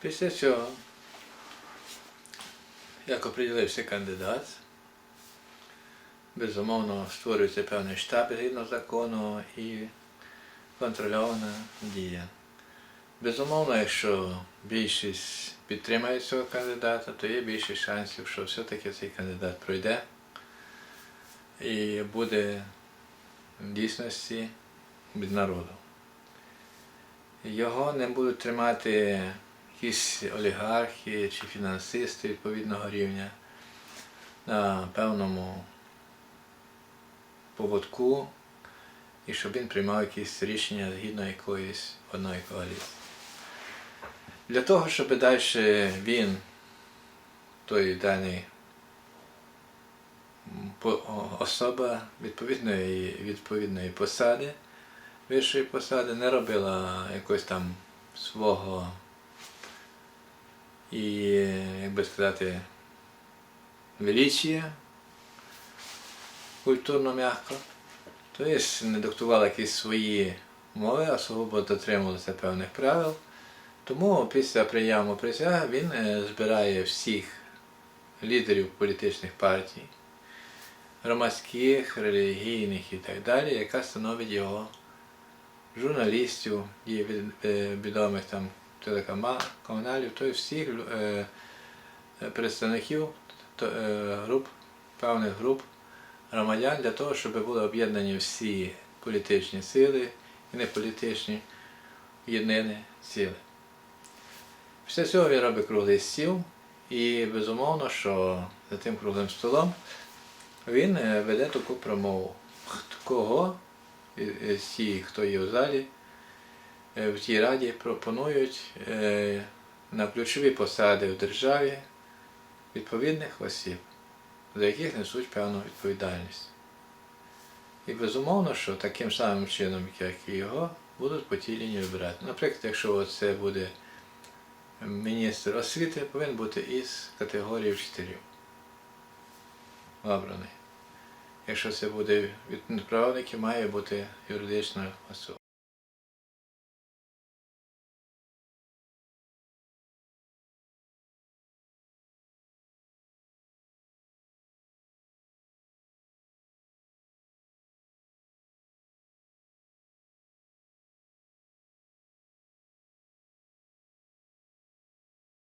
Після цього, як оприділився кандидат, безумовно створюється певний штаб згідно закону і контрольована дія. Безумовно, якщо більшість підтримає цього кандидата, то є більше шансів, що все-таки цей кандидат пройде і буде в дійсності від народу. Його не будуть тримати якісь олігархи чи фінансисти відповідного рівня на певному поводку, і щоб він приймав якісь рішення згідно якоїсь одної коаліції. Для того, щоб далі він, той даний особа відповідної, відповідної посади, вищої посади, не робила якось там свого і, як би сказати, величія культурно м'яко. Тобто не диктувала якісь свої мови, сугубо дотримувалися певних правил. Тому після прийому присяги він е, збирає всіх лідерів політичних партій, громадських, релігійних і так далі, яка становить його журналістів, і е, відомих там телеканалів, тобто всіх лю- е, е, представників то- е, груп, певних груп громадян для того, щоб були об'єднані всі політичні сили і неполітичні єднини сили. Після цього він робить круглий стіл, і безумовно, що за тим круглим столом він е, веде таку промову. Кого і- і ті, хто є в залі, е, в тій раді пропонують е, на ключові посади в державі відповідних осіб, за яких несуть певну відповідальність. І безумовно, що таким самим чином, як і його, будуть по вибирати. Наприклад, якщо це буде міністр освіти, повинен бути із категорії вчителів. Обраний. Якщо це буде від правників, має бути юридична особа.